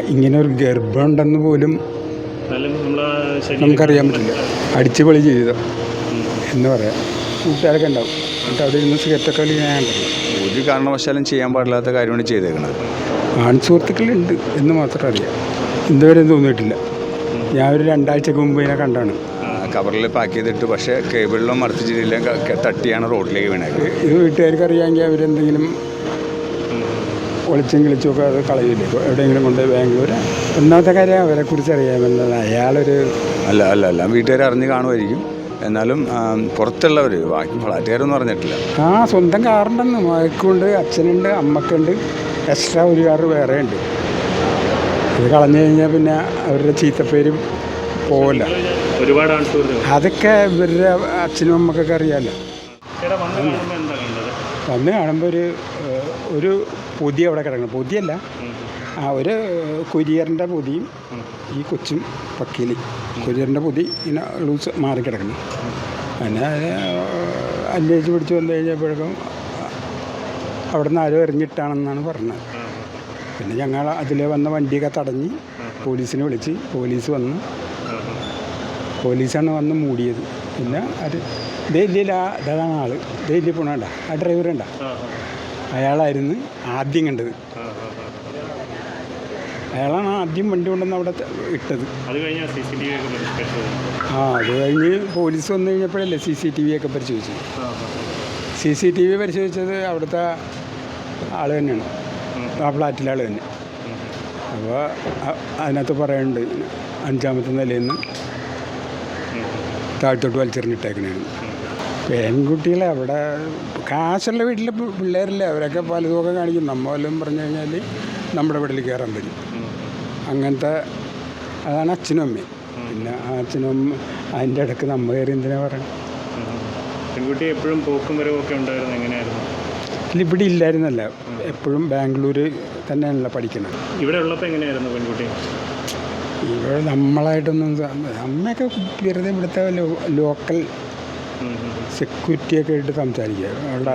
ഇങ്ങനെ ഒരു ഗർഭമുണ്ടെന്ന് പോലും നമുക്കറിയാൻ പറ്റില്ല. അടിച്ചു പൊളി ജീവിതം എന്ന് പറയാം. കൂട്ടുകാരൊക്കെ ഉണ്ടാവും. എന്നിട്ട് അവിടെ ഇരുന്ന് സിഗരറ്റൊക്കെ ഒരു കാരണവശാലും ചെയ്യാൻ പാടില്ലാത്ത കാര്യമാണ് ചെയ്തേക്കുന്നത് ആൺ സുഹൃത്തുക്കളുണ്ട് എന്ന് മാത്രം അറിയാം. ഇതുവരെ തോന്നിയിട്ടില്ല. ഞാൻ ഒരു രണ്ടാഴ്ചക്ക് മുമ്പ് ഇതിനെ കണ്ടാണ്. കവറിൽ പാക്ക് ചെയ്തിട്ട് പക്ഷേ കേബിളിലും മർത്തിച്ചിട്ടില്ല തട്ടിയാണ് റോഡിലേക്ക് വീണേക്കുന്നത് ഇത് വീട്ടുകാർക്ക് അറിയാമെങ്കിൽ അവരെന്തെങ്കിലും ഒളിച്ചും കിളിച്ചും ഒക്കെ അത് കളയില്ലേ എവിടെയെങ്കിലും കൊണ്ട് ബാംഗ്ലൂർ ഒന്നാമത്തെ കാര്യം അവരെ അവരെക്കുറിച്ച് അറിയാമെന്നത് അയാളൊരു അല്ല അല്ല അല്ല. വീട്ടുകാർ അറിഞ്ഞ് കാണുമായിരിക്കും. എന്നാലും ആ, പുറത്തുള്ളവർ ബാക്കി ഫ്ലാറ്റുകാരൊന്നും അറിഞ്ഞിട്ടില്ല. ആ സ്വന്തം കാറുണ്ടെന്ന് മയക്കുണ്ട് അച്ഛനുണ്ട് അമ്മക്കുണ്ട്. എക്സ്ട്രാ ഒരു കാറ് വേറെ ഉണ്ട് ഇത് കളഞ്ഞു കഴിഞ്ഞാൽ പിന്നെ അവരുടെ ചീത്തപ്പേരും പോവില്ല. ഒരുപാട് അതൊക്കെ ഇവരുടെ അച്ഛനും അമ്മക്കൊക്കെ അറിയാമല്ലോ വന്ന് കാണുമ്പോൾ ഒരു ഒരു പൊതി അവിടെ കിടക്കണം. പുതിയല്ല. ആ ഒരു കൊരിയറിന്റെ പൊതിയും ഈ കൊച്ചും പക്കിലി. കൊരിയറിന്റെ പൊതി ഇങ്ങനെ ലൂസ് മാറി കിടക്കണം. പിന്നെ അന്വേഷിച്ച് പിടിച്ച് വന്നു കഴിഞ്ഞപ്പോഴേക്കും അവിടെ നിന്ന് ആരോ എറിഞ്ഞിട്ടാണെന്നാണ് പറഞ്ഞത്. പിന്നെ ഞങ്ങൾ അതിലെ വന്ന വണ്ടിയൊക്കെ തടഞ്ഞ് പോലീസിനെ വിളിച്ച് പോലീസ് വന്ന് പോലീസാണ് വന്ന് മൂടിയത്. പിന്നെ അത് ഡൽഹിയിൽ ആ ഇതാണ് ആൾ. ഡെയിലി പോണണ്ട ആ ഡ്രൈവർ ഉണ്ട അയാളായിരുന്നു ആദ്യം കണ്ടത്. അയാളാണ് ആദ്യം വണ്ടി കൊണ്ടുവന്ന് അവിടെ ഇട്ടത്. ആ അത് കഴിഞ്ഞ് പോലീസ് വന്നു കഴിഞ്ഞപ്പോഴല്ലേ സി സി ടി വി ഒക്കെ പരിശോധിച്ചു സി സി ടി വി പരിശോധിച്ചത് അവിടുത്തെ ആൾ തന്നെയാണ്. ആ ഫ്ലാറ്റിലെ ആൾ തന്നെ. അപ്പോൾ അതിനകത്ത് പറയുന്നുണ്ട് അഞ്ചാമത്തെ നിലയിൽ നിന്ന് താഴ്ത്തോട്ട് വലിച്ചെറിഞ്ഞിട്ടേക്കണേന്ന്. പെൺകുട്ടികളെ അവിടെ കാശുള്ള വീട്ടിലെ പിള്ളേരില്ലേ അവരൊക്കെ പലതുമൊക്കെ കാണിക്കും. നമ്മൾ വല്ലതും പറഞ്ഞു കഴിഞ്ഞാൽ നമ്മുടെ വീട്ടിൽ കയറാൻ പറ്റും അങ്ങനത്തെ അതാണ് അച്ഛനും അമ്മയും. പിന്നെ ആ അച്ഛനും അമ്മ അതിന്റെ ഇടയ്ക്ക് നമ്മ കയറി എന്തിനാ പറയണം? പെൺകുട്ടി എപ്പോഴും പോക്കും വരവൊക്കെ ഉണ്ടായിരുന്നു എങ്ങനെയായിരുന്നു? ഇല്ല ഇവിടെ ഇല്ലായിരുന്നല്ല. എപ്പോഴും ബാംഗ്ലൂർ തന്നെയാണല്ലോ പഠിക്കുന്നത് ഇവിടെ ഉള്ളപ്പോൾ എങ്ങനെയായിരുന്നു പെൺകുട്ടി? ഇവിടെ നമ്മളായിട്ടൊന്നും അമ്മയൊക്കെ വെറുതെ ഇവിടുത്തെ ലോക്കൽ. സെക്യൂരിറ്റിയൊക്കെ ആയിട്ട് സംസാരിക്കുക. അവിടെ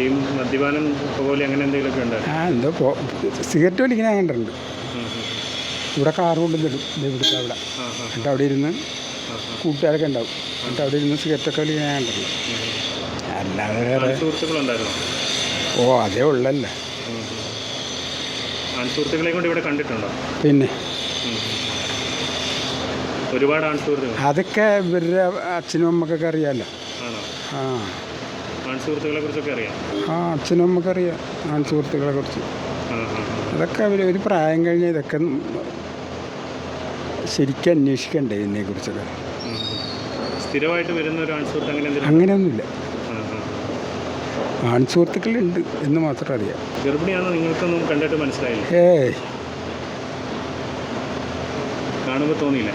ഈ മദ്യപാനം പോലെ അങ്ങനെ എന്തെങ്കിലുമൊക്കെ ആ എന്തോ സിഗരറ്റ് വലിക്കുന്ന അങ്ങനെ കണ്ടിട്ടുണ്ട്. ഇവിടെ കാർ കൊണ്ടുവന്നിടും തരും ഇവിടുത്തെ അവിടെ. എന്നിട്ട് അവിടെ ഇരുന്ന്. കൂട്ടുകാരൊക്കെ ഉണ്ടാവും. എന്നിട്ട് അവിടെ ഇരുന്ന് സിഗരറ്റൊക്കെ വലിക്കുന്ന കണ്ടിട്ടുണ്ട്. അല്ലാതെ വേറെ ഓ അതേ ഉള്ളല്ലേ. സുഹൃത്തുക്കളെ കൊണ്ട് ഇവിടെ കണ്ടിട്ടുണ്ടോ? പിന്നെ. ഒരുപാട് ആൺസുഹൃത്തുക്കൾ. അതൊക്കെ ഇവരുടെ അച്ഛനും അമ്മക്കൊക്കെ അറിയാമല്ലോ ആ. ആൺസുഹൃത്തുക്കളെ കുറിച്ചൊക്കെ അറിയാം? ആ അച്ഛനും അമ്മക്കറിയാം ആൺ സുഹൃത്തുക്കളെ കുറിച്ച്. അതൊക്കെ അവർ ഒരു പ്രായം കഴിഞ്ഞാൽ ഇതൊക്കെ ശരിക്കും അന്വേഷിക്കണ്ടേ ഇതിനെക്കുറിച്ചൊക്കെ ഉം, ഉം. സ്ഥിരമായിട്ട് വരുന്ന ഒരു ആൺസുഹൃത്ത് അങ്ങനെ അങ്ങനെയൊന്നുമില്ല. ആൺസുഹൃത്തുക്കളുണ്ട് എന്ന് മാത്രം അറിയാം. ഗർഭിണിയാണോ നിങ്ങൾക്കൊന്നും കണ്ടിട്ട് മനസ്സിലായില്ല? ഏയ്. കാണുമ്പോൾ തോന്നിയില്ല?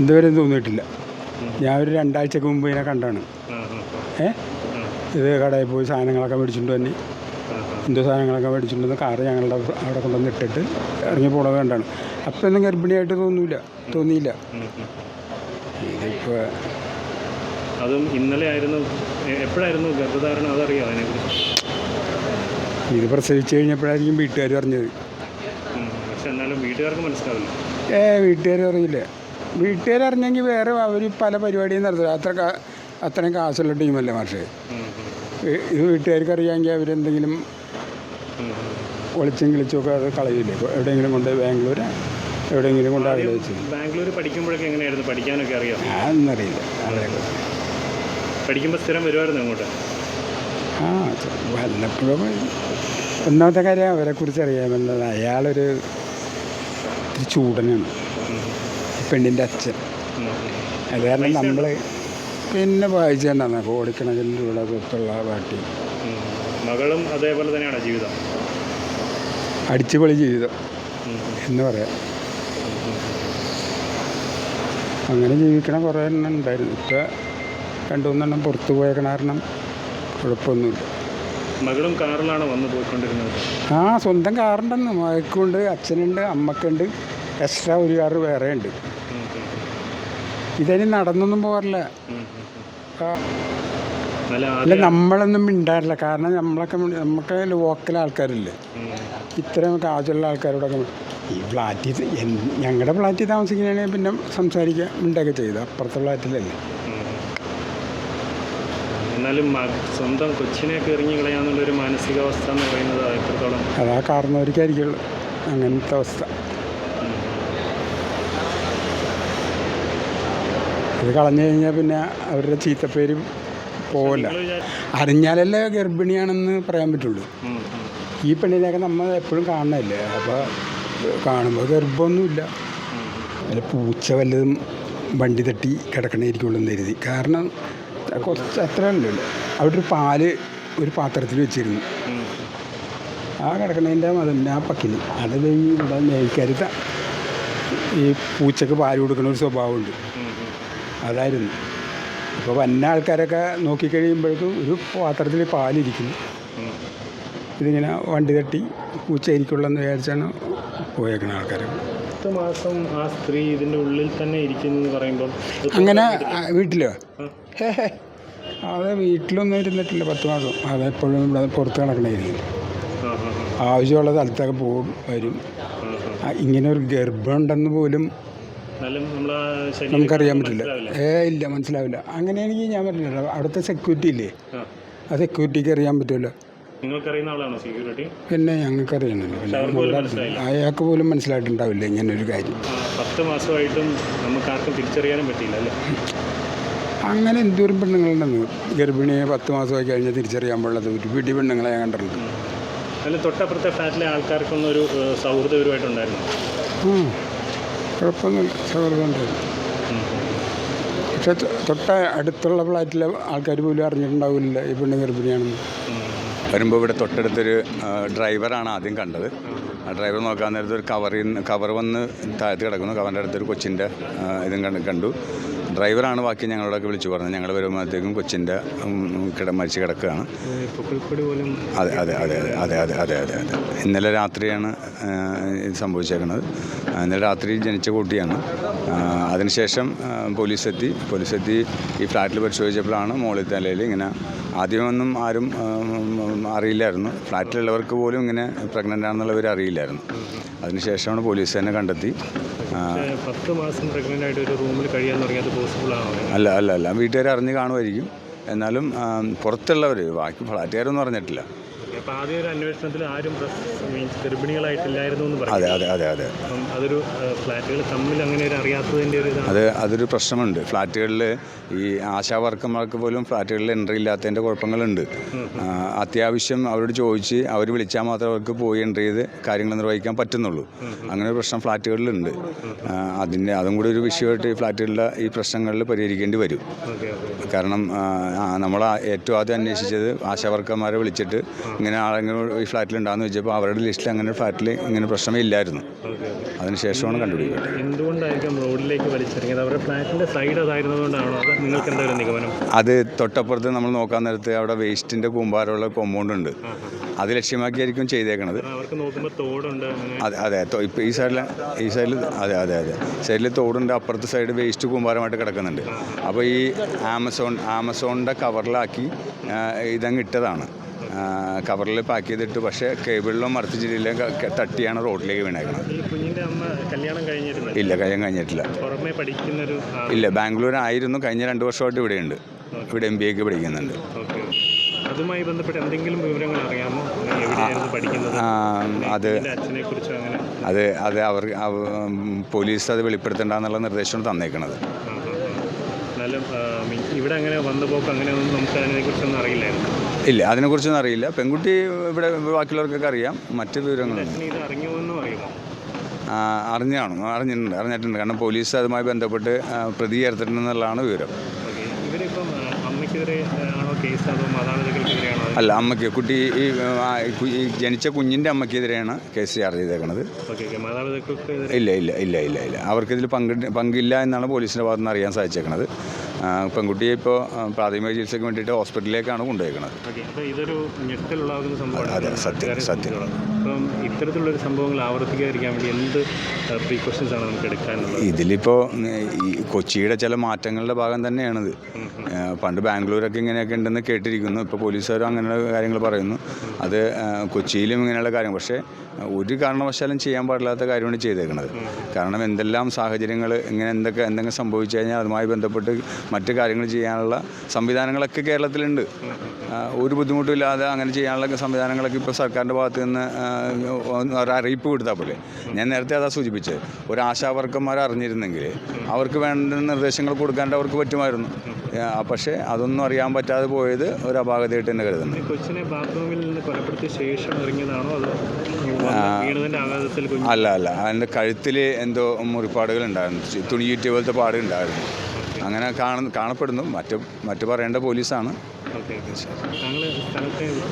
ഇതുവരെ തോന്നിയിട്ടില്ല. ഞാൻ ഒരു രണ്ടാഴ്ചക്ക് മുമ്പ് ഇതിനെ കണ്ടാണ് ഏ? ഇത് കടയിൽ പോയി സാധനങ്ങളൊക്കെ മേടിച്ചിട്ട് തന്നെ. എന്തോ സാധനങ്ങളൊക്കെ മേടിച്ചിട്ടുണ്ടെന്ന് കാറ് ഞങ്ങളുടെ അവിടെ കൊണ്ടുവന്ന് ഇട്ടിട്ട് ഇറങ്ങി പോണത് കണ്ടാണ്. അപ്പം ഒന്നും ഗർഭിണിയായിട്ട് തോന്നില്ല തോന്നിയില്ല. ഇതിപ്പോൾ അതും ഇന്നലെ ആയിരുന്നു. എപ്പോഴായിരുന്നു ഗർഭധാരണം? അതറിയോ അതിനെക്കുറിച്ച്? ഇത് പ്രസവിച്ച് കഴിഞ്ഞപ്പോഴായിരിക്കും വീട്ടുകാർ അറിഞ്ഞത്. പക്ഷെ എന്നാലും വീട്ടുകാർക്ക് മനസ്സിലാവില്ല. ഏ വീട്ടുകാർ അറിയില്ല വീട്ടുകാർ അറിഞ്ഞെങ്കിൽ വേറെ അവർ പല പരിപാടിയും നടത്തും. അത്ര അത്രയും കാശുള്ള ടീമല്ലേ മാഷേ. ഇത് വീട്ടുകാർക്ക് അറിയാമെങ്കിൽ അവരെന്തെങ്കിലും. ഒളിച്ചും കിളിച്ചും ഒക്കെ അത് കളയില്ലേ? എവിടെയെങ്കിലും കൊണ്ട് ബാംഗ്ലൂർ എവിടെയെങ്കിലും കൊണ്ട് അവിടെ വെച്ച് ബാംഗ്ലൂർ പഠിക്കുമ്പോഴൊക്കെ എങ്ങനെയായിരുന്നു? പഠിക്കാനൊക്കെ അറിയാം? ഞാനൊന്നറിയില്ല അവരെക്കുറിച്ച് പഠിക്കുമ്പോൾ സ്ഥിരം വരുമായിരുന്നു അങ്ങോട്ട് ആ വല്ലപ്പോഴും ഒന്നാമത്തെ കാര്യം അവരെക്കുറിച്ച് അറിയാമെന്നത് അയാളൊരു ഇത്തിരി ചൂടനാണ്. പെണ്ണിന്റെ അച്ഛൻ. അത് കാരണം നമ്മൾ പിന്നെ വായിച്ചിട്ടുണ്ടാകുന്ന കോടിക്കണക്കിന് രൂപ സ്വത്തുള്ള പാട്ടി. മകളും അതേപോലെ തന്നെയാണ് ജീവിതം? അടിച്ചുപൊളി ജീവിതം. എന്ന് പറയാം. അങ്ങനെ ജീവിക്കണ കുറേ എണ്ണം ഉണ്ടായിരുന്നു. ഇപ്പം രണ്ടു മൂന്നെണ്ണം പുറത്തു പോയ കാരണം കുഴപ്പമൊന്നുമില്ല. മകളും കാറിലാണ് വന്ന് പോയിക്കൊണ്ടിരുന്നത്? ആ സ്വന്തം കാറുണ്ടെന്ന്. മകൾക്കുണ്ട് അച്ഛനുണ്ട് അമ്മക്കുണ്ട്. എക്സ്ട്രാ ഒരു കാറ് വേറെ ഉണ്ട് ഇതിനി നടന്നൊന്നും പോകാറില്ല. അല്ല നമ്മളൊന്നും മിണ്ടാറില്ല. കാരണം നമ്മളൊക്കെ നമുക്ക് ലോക്കൽ ആൾക്കാരില്ലേ. ഇത്രയും കാജുള്ള ആൾക്കാരോടൊക്കെ ഈ ഫ്ലാറ്റിൽ ഞങ്ങളുടെ ഫ്ലാറ്റിൽ താമസിക്കുകയാണെങ്കിൽ പിന്നെ സംസാരിക്കുക മിണ്ടൊക്കെ ചെയ്തു. അപ്പുറത്തെ ഫ്ലാറ്റിലല്ലേ. എന്നാലും സ്വന്തം കൊച്ചിനെയൊക്കെ എറിഞ്ഞു കളയാന്നുള്ളൊരു മാനസികാവസ്ഥ എന്ന് പറയുന്നത് എത്രത്തോളം അതാ കാരണവർക്കായിരിക്കുള്ളൂ അങ്ങനത്തെ അവസ്ഥ. ഇത് കളഞ്ഞു കഴിഞ്ഞാൽ പിന്നെ അവരുടെ ചീത്തപ്പേര് പോവില്ല. അറിഞ്ഞാലല്ലേ ഗർഭിണിയാണെന്ന് പറയാൻ പറ്റുള്ളൂ. ഈ പെണ്ണിനെയൊക്കെ നമ്മൾ എപ്പോഴും കാണണമല്ലേ അപ്പോൾ കാണുമ്പോൾ ഗർഭമൊന്നുമില്ല. അതിൽ പൂച്ച വല്ലതും വണ്ടി തട്ടി കിടക്കണേരിക്കുള്ളൂ എന്ന് കരുതി. കാരണം കുറച്ച് അത്ര ഉണ്ടല്ലോ അവിടെ ഒരു പാൽ ഒരു പാത്രത്തിൽ വെച്ചിരുന്നു. ആ കിടക്കണേന്റെ മതന്നെ ആ പക്കിന്. അത് ഇവിടെ മേൽക്കരുത്ത ഈ പൂച്ചക്ക് പാൽ കൊടുക്കുന്ന ഒരു സ്വഭാവമുണ്ട്. അതായിരുന്നു. ഇപ്പോൾ വന്ന ആൾക്കാരൊക്കെ നോക്കിക്കഴിയുമ്പോഴേക്കും ഒരു പാത്രത്തിൽ പാലിരിക്കുന്നു. ഇതിങ്ങനെ വണ്ടി തട്ടി ഉച്ചയിരിക്കുള്ളെന്ന് വിചാരിച്ചാണ് പോയേക്കണ ആൾക്കാരൊക്കെ പത്ത് മാസം ആ സ്ത്രീ ഇതിന്റെ ഉള്ളിൽ തന്നെ ഇരിക്കുന്നു എന്ന് പറയുമ്പോൾ അങ്ങനെ വീട്ടിലോ? അത് വീട്ടിലൊന്നും ഇരുന്നിട്ടില്ല പത്ത് മാസം. അതെപ്പോഴും ഇവിടെ പുറത്ത് കിടക്കണായിരിക്കും. ആവശ്യമുള്ള സ്ഥലത്തൊക്കെ പോകും വരും. ഇങ്ങനെ ഒരു ഗർഭമുണ്ടെന്ന് പോലും നമുക്കറിയാൻ പറ്റില്ല. ഏ ഇല്ല മനസ്സിലാവില്ല. അങ്ങനെയാണെങ്കിൽ ഞാൻ പറഞ്ഞില്ല അവിടുത്തെ സെക്യൂരിറ്റി ഇല്ലേ? ആ. സെക്യൂരിറ്റിക്ക് അറിയാൻ പറ്റുമല്ലോ. പിന്നെ ഞങ്ങൾക്ക് മനസ്സിലായില്ല. അയാൾക്ക് പോലും മനസ്സിലായിട്ടുണ്ടാവില്ല ഇങ്ങനെ ഒരു കാര്യം പത്ത് മാസമായിട്ടും നമുക്ക് ആർക്കും തിരിച്ചറിയാനും പറ്റിയില്ല അങ്ങനെ എന്തോരം പെണ്ണുങ്ങളുണ്ടെന്ന്? ഗർഭിണിയെ പത്ത് മാസമായി കഴിഞ്ഞാൽ തിരിച്ചറിയാൻ പാടില്ലാത്ത ഒരു പിടി പെണ്ണുങ്ങളെ ഞാൻ കണ്ടിട്ടുണ്ട്. അതിൽ തൊട്ടപ്പുറത്തെ ഫ്ലാറ്റിലെ ആൾക്കാർക്കൊന്നും ഒരു സൗഹൃദപരമായിട്ടുണ്ടായിരുന്നു? കുഴപ്പമൊന്നുമില്ല. സൗഹൃദമുണ്ടായിരുന്നു പക്ഷെ തൊട്ട അടുത്തുള്ള ഫ്ലാറ്റിലെ ആൾക്കാർ പോലും അറിഞ്ഞിട്ടുണ്ടാവില്ല ഈ പെണ്ണ് ഗർഭിണിയാണെന്ന്. വരുമ്പോൾ ഇവിടെ തൊട്ടടുത്തൊരു ഡ്രൈവറാണ് ആദ്യം കണ്ടത്. ആ ഡ്രൈവർ നോക്കാൻ നേരത്തെ ഒരു കവറിൽ കവർ വന്ന് താഴത്ത് കിടക്കുന്നു. കവറിന്റെ അടുത്തൊരു കൊച്ചിന്റെ ഇതും കണ്ടു. ഡ്രൈവറാണ് ബാക്കി ഞങ്ങളോടൊക്കെ വിളിച്ചു പറഞ്ഞത്. ഞങ്ങൾ വരുമ്പോഴത്തേക്കും കൊച്ചിന്റെ കിട മരിച്ച് കിടക്കുകയാണ്. അതെ അതെ അതെ അതെ അതെ അതെ അതെ അതെ അതെ. ഇന്നലെ രാത്രിയാണ് ഇത് സംഭവിച്ചേക്കുന്നത് ഇന്നലെ രാത്രി ജനിച്ച കുട്ടിയാണ്. അതിനുശേഷം പോലീസെത്തി. പോലീസ് എത്തി പോലീസ് എത്തി ഈ ഫ്ലാറ്റിൽ പരിശോധിച്ചപ്പോഴാണ് മോളിൽ തലയിൽ ഇങ്ങനെ ആദ്യമൊന്നും ആരും അറിയില്ലായിരുന്നു. ഫ്ലാറ്റിലുള്ളവർക്ക് പോലും ഇങ്ങനെ പ്രഗ്നന്റ് ആണെന്നുള്ളവർ അറിയില്ലായിരുന്നു. അതിനുശേഷമാണ് പോലീസ് തന്നെ കണ്ടെത്തി. പത്ത് മാസം പ്രഗ്നന്റ് ആയിട്ട് ഒരു റൂമിൽ കഴിയാൻ തുടങ്ങിയത് പോസിബിൾ ആണോ? അല്ല അല്ല അല്ല. വീട്ടുകാർ അറിഞ്ഞ് കാണുമായിരിക്കും. എന്നാലും പുറത്തുള്ളവർ ബാക്കി ഫ്ലാറ്റുകാരൊന്നും അറിഞ്ഞിട്ടില്ല. ആദ്യം ഒരു അന്വേഷണത്തിൽ ആരും മീൻസ് ഗർഭിണികളായിട്ടില്ലായിരുന്നു എന്ന് പറഞ്ഞു അതെ അതെ അതെ. അതെ അതൊരു ഫ്ലാറ്റുകൾ തമ്മിൽ അങ്ങനെ ഒരു അറിയാത്തതിന്റെ ഒരു അത് അതൊരു പ്രശ്നമുണ്ട്. ഫ്ലാറ്റുകളിൽ ഈ ആശാ വർക്കർമാർക്ക് പോലും ഫ്ലാറ്റുകളിൽ എൻട്രി ഇല്ലാത്തതിന്റെ കുഴപ്പങ്ങളുണ്ട്. അത്യാവശ്യം അവരോട് ചോദിച്ച് അവർ വിളിച്ചാൽ മാത്രമേ അവർക്ക് പോയി എൻട്രി ചെയ്ത് കാര്യങ്ങൾ നിർവഹിക്കാൻ പറ്റുന്നുള്ളൂ. അങ്ങനെ ഒരു പ്രശ്നം ഫ്ലാറ്റുകളിലുണ്ട്. അതിന്റെ അതും കൂടി ഒരു വിഷയമായിട്ട് ഈ ഫ്ലാറ്റുകളിലെ ഈ പ്രശ്നങ്ങളിൽ പരിഹരിക്കേണ്ടി വരും. കാരണം നമ്മൾ ഏറ്റവും ആദ്യം അന്വേഷിച്ചത് ആശാ വിളിച്ചിട്ട് ഇങ്ങനെ ആളെങ്കിലും ഈ ഫ്ലാറ്റിലുണ്ടാകുന്ന ചോദിച്ചപ്പോൾ അവരുടെ ലിസ്റ്റിൽ അങ്ങനെ ഫ്ലാറ്റിൽ ഇങ്ങനെ പ്രശ്നമേ ഇല്ലായിരുന്നു. അതിനുശേഷമാണ് കണ്ടുപിടിക്കുന്നത് എന്തുകൊണ്ടായിരിക്കും റോഡിലേക്ക് അവരുടെ ഫ്ലാറ്റിന്റെ സൈഡ് അതായിരുന്നതുകൊണ്ടാണോ? അത് നിങ്ങൾക്ക് നിഗമനം? അത് തൊട്ടപ്പുറത്ത് നമ്മൾ നോക്കാൻ നേരത്ത് അവിടെ വേസ്റ്റിന്റെ കൂമ്പാരമുള്ള കോമ്പൗണ്ട് ഉണ്ട്. അത് ലക്ഷ്യമാക്കിയായിരിക്കും ചെയ്തേക്കണത്. അവർക്ക് നോക്കുമ്പോൾ തോടുണ്ട് അതെ അതെ. ഇപ്പോൾ ഈ സൈഡിൽ ഈ സൈഡിൽ അതെ അതെ അതെ. സൈഡിൽ തോടുണ്ട് അപ്പുറത്തെ സൈഡ് വേസ്റ്റ് കൂമ്പാരമായിട്ട് കിടക്കുന്നുണ്ട്. അപ്പോൾ ഈ ആമസോൺ ആമസോണിന്റെ കവറിലാക്കി ഇതങ്ങ് ഇട്ടതാണ്. കവറിൽ പാക്ക് ചെയ്തിട്ട് പക്ഷേ കേബിളിലും മറത്തിച്ചിട്ടിലും തട്ടിയാണ് റോഡിലേക്ക് വീണേക്കുന്നത് ഇല്ല കല്യാണം കഴിഞ്ഞിട്ടില്ല. ഇല്ല ബാംഗ്ലൂർ ആയിരുന്നു കഴിഞ്ഞ രണ്ട് വർഷമായിട്ട് ഇവിടെയുണ്ട്. ഇവിടെ എം ബി എക്ക് പഠിക്കുന്നുണ്ട്. അതുമായി ബന്ധപ്പെട്ട് എന്തെങ്കിലും വിവരങ്ങൾ അറിയാമോ? പഠിക്കുന്നത്? അത് അത് അത് അവർ പോലീസ് അത് വെളിപ്പെടുത്തണ്ടെന്നുള്ള നിർദ്ദേശമാണ് തന്നേക്കണത്. മീൻസ് ഇവിടെ അങ്ങനെ വന്ന പോക്ക് അങ്ങനെ ഒന്നും നമുക്ക് അതിനെക്കുറിച്ചൊന്നും അറിയില്ലായിരുന്നു. ഇല്ല അതിനെക്കുറിച്ചൊന്നും അറിയില്ല. പെൺകുട്ടി ഇവിടെ ബാക്കിയുള്ളവർക്കൊക്കെ അറിയാം. മറ്റു വിവരങ്ങൾ അറിഞ്ഞാണ് ഇത് അറിഞ്ഞുവെന്നും അറിയുമോ ആ, അറിഞ്ഞാണോ? അറിഞ്ഞിട്ടുണ്ട് അറിഞ്ഞിട്ടുണ്ട്. കാരണം പോലീസ് അതുമായി ബന്ധപ്പെട്ട് പ്രതി ചേർത്തിട്ടുണ്ടെന്നുള്ളതാണ് വിവരം. ഓക്കെ ഇവരിപ്പം ആ, അമ്മയ്ക്കെതിരെ ആണോ കേസ് അതോ മാതാപിതാക്കൾക്കെതിരെയാണോ? അല്ല അമ്മയ്ക്ക് കുട്ടി ഈ ഈ ജനിച്ച കുഞ്ഞിന്റെ അമ്മയ്ക്കെതിരെയാണ് കേസ് ചാർജ് ചെയ്തേക്കുന്നത് മാതാപിതാക്കൾക്കെതിരെ? ഇല്ല ഇല്ല ഇല്ല ഇല്ല ഇല്ല. അവർക്കിതിൽ പങ്ക് പങ്കില്ല എന്നാണ് പോലീസിന്റെ ഭാഗത്തുനിന്ന് അറിയാൻ ആ, പെൺകുട്ടിയെ ഇപ്പോൾ പ്രാഥമിക ചികിത്സയ്ക്ക് വേണ്ടിയിട്ട് ഹോസ്പിറ്റലിലേക്കാണ് അപ്പോൾ ഇതൊരു സത്യം, സത്യം. അപ്പം ഇത്തരത്തിലുള്ളൊരു സംഭവങ്ങൾ ആവർത്തിക്കാതിരിക്കാൻ വേണ്ടി എന്ത് പ്രീക്കോഷൻസ് ആണ് നമുക്ക് എടുക്കാനുള്ളത്? ഇതിലിപ്പോൾ ഈ കൊച്ചിയുടെ ചില മാറ്റങ്ങളുടെ ഭാഗം തന്നെയാണിത്. പണ്ട് ബാംഗ്ലൂരൊക്കെ ഇങ്ങനെയൊക്കെ ഉണ്ടെന്ന് കേട്ടിരിക്കുന്നു. ഇപ്പോൾ പോലീസുകാരും അങ്ങനെയുള്ള കാര്യങ്ങൾ പറയുന്നു. അത് കൊച്ചിയിലും ഇങ്ങനെയുള്ള കാര്യം പക്ഷേ ഒരു കാരണവശാലും ചെയ്യാൻ പാടില്ലാത്ത കാര്യമാണ് ചെയ്തേക്കുന്നത് കാരണം എന്തെല്ലാം സാഹചര്യങ്ങൾ ഇങ്ങനെ എന്തൊക്കെ എന്തെങ്കിലും സംഭവിച്ചു കഴിഞ്ഞാൽ അതുമായി ബന്ധപ്പെട്ട് മറ്റ് കാര്യങ്ങൾ ചെയ്യാനുള്ള സംവിധാനങ്ങളൊക്കെ കേരളത്തിലുണ്ട്. ഒരു ബുദ്ധിമുട്ടുമില്ലാതെ അങ്ങനെ ചെയ്യാനുള്ള സംവിധാനങ്ങളൊക്കെ ഇപ്പോൾ സർക്കാരിന്റെ ഭാഗത്ത് നിന്ന് ഒരറിയിപ്പ് ഒരു അറിയിപ്പ് കൊടുത്താൽ പോലെ. ഞാൻ നേരത്തെ അതാ സൂചിപ്പിച്ചത്. ഒരു ആശാവർക്കന്മാർ അറിഞ്ഞിരുന്നെങ്കിൽ അവർക്ക് വേണ്ട നിർദ്ദേശങ്ങൾ കൊടുക്കാണ്ട് അവർക്ക് പറ്റുമായിരുന്നു. പക്ഷേ അതൊന്നും അറിയാൻ പറ്റാതെ പോയത് ഒരു അപാകതയായിട്ട് തന്നെ കരുതുന്നു. ഈ കൊച്ചിനെ ബാത്റൂമിൽ നിന്ന് കൊലപ്പെടുത്തിയ ശേഷം ഇറങ്ങിയതാണോ അതോ അല്ല അല്ല. അതിന്റെ കഴുത്തിൽ എന്തോ മുറിപ്പാടുകൾ ഉണ്ടായിരുന്നു. തുണിയുറ്റി പോലത്തെ പാടുണ്ടായിരുന്നു അങ്ങനെ കാണ കാണപ്പെടുന്നു. മറ്റു മറ്റു പറയേണ്ട പോലീസാണ്.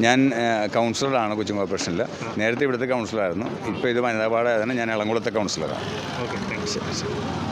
ഞാൻ കൗൺസിലറാണ് കൊച്ചു കോർപ്പറേഷനിൽ നേരത്തെ ഇവിടുത്തെ കൗൺസിലറായിരുന്നു. ഇപ്പോൾ ഇത് വനിതാ പാടായതാണ് ഞാൻ ഇളംകുളത്തെ കൗൺസിലറാണ്. ശരി ശരി.